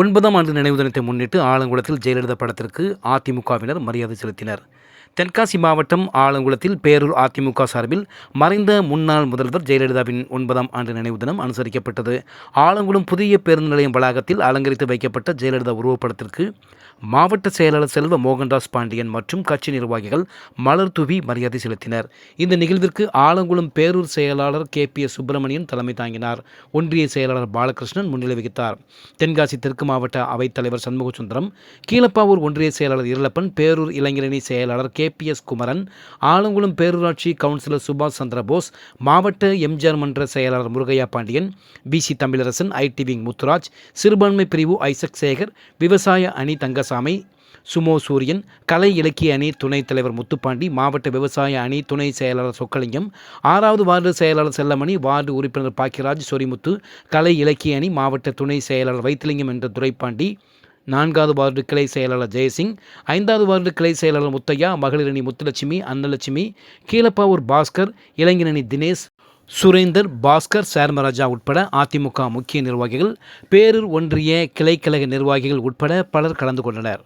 ஒன்பதாம் ஆண்டு நினைவு தினத்தை முன்னிட்டு ஆலங்குளத்தில் ஜெயலலிதா படத்திற்கு அதிமுகவினர் மரியாதை செலுத்தினர். தென்காசி மாவட்டம் ஆலங்குளத்தில் பேரூர் அதிமுக சார்பில் மறைந்த முன்னாள் முதல்வர் ஜெயலலிதாவின் ஒன்பதாம் ஆண்டு நினைவு தினம் அனுசரிக்கப்பட்டது. ஆலங்குளம் புதிய பேருந்து நிலையம் வளாகத்தில் அலங்கரித்து வைக்கப்பட்ட ஜெயலலிதா உருவப்படத்திற்கு மாவட்ட செயலாளர் செல்வ மோகன்தாஸ் பாண்டியன் மற்றும் கட்சி நிர்வாகிகள் மலர் தூவி மரியாதை செலுத்தினர். இந்த நிகழ்விற்கு ஆலங்குளம் பேரூர் செயலாளர் கே பி எஸ் சுப்பிரமணியன் தலைமை தாங்கினார். ஒன்றிய செயலாளர் பாலகிருஷ்ணன் முன்னிலை வகித்தார். தென்காசி தெற்கு மாவட்ட அவைத்தலைவர் சண்முகசுந்தரம் கீழப்பாவூர் ஒன்றிய செயலாளர் இருளப்பன் பேரூர் இளைஞரணி செயலாளர் K P S Kumaran Alangulam பேரூராட்சி கவுன்சிலர் சுபாஷ் சந்திரபோஸ் மாவட்ட எம்ஜிஆர் மன்ற செயலாளர் Murugaiah Pandian PC Tamilarasan IT wing Muthuraj சிறுபான்மை பிரிவு ஐசக் சேகர் விவசாய அணி தங்கசாமி சுமோ சூரியன் கலை இலக்கிய அணி துணைத் தலைவர் முத்துப்பாண்டி மாவட்ட விவசாய அணி துணை செயலாளர் சொக்கலிங்கம் ஆறாவது வார்டு செயலாளர் செல்லமணி வார்டு உறுப்பினர் பாக்கியராஜ் சொரிமுத்து கலை இலக்கிய அணி மாவட்ட துணை செயலாளர் வைத்திலிங்கம் என்ற துரைப்பாண்டி நான்காவது வார்டு கிளை செயலாளர் ஜெயசிங் ஐந்தாவது வார்டு கிளை செயலாளர் முத்தையா மகளிரணி முத்துலட்சுமி அன்னலட்சுமி கீழப்பாவூர் பாஸ்கர் இளைஞரணி தினேஷ் சுரேந்தர் பாஸ்கர் சேர்மராஜா உட்பட அதிமுக முக்கிய நிர்வாகிகள் பேரூர் ஒன்றிய கிளைக்கழக நிர்வாகிகள் உட்பட பலர் கலந்து கொண்டனர்.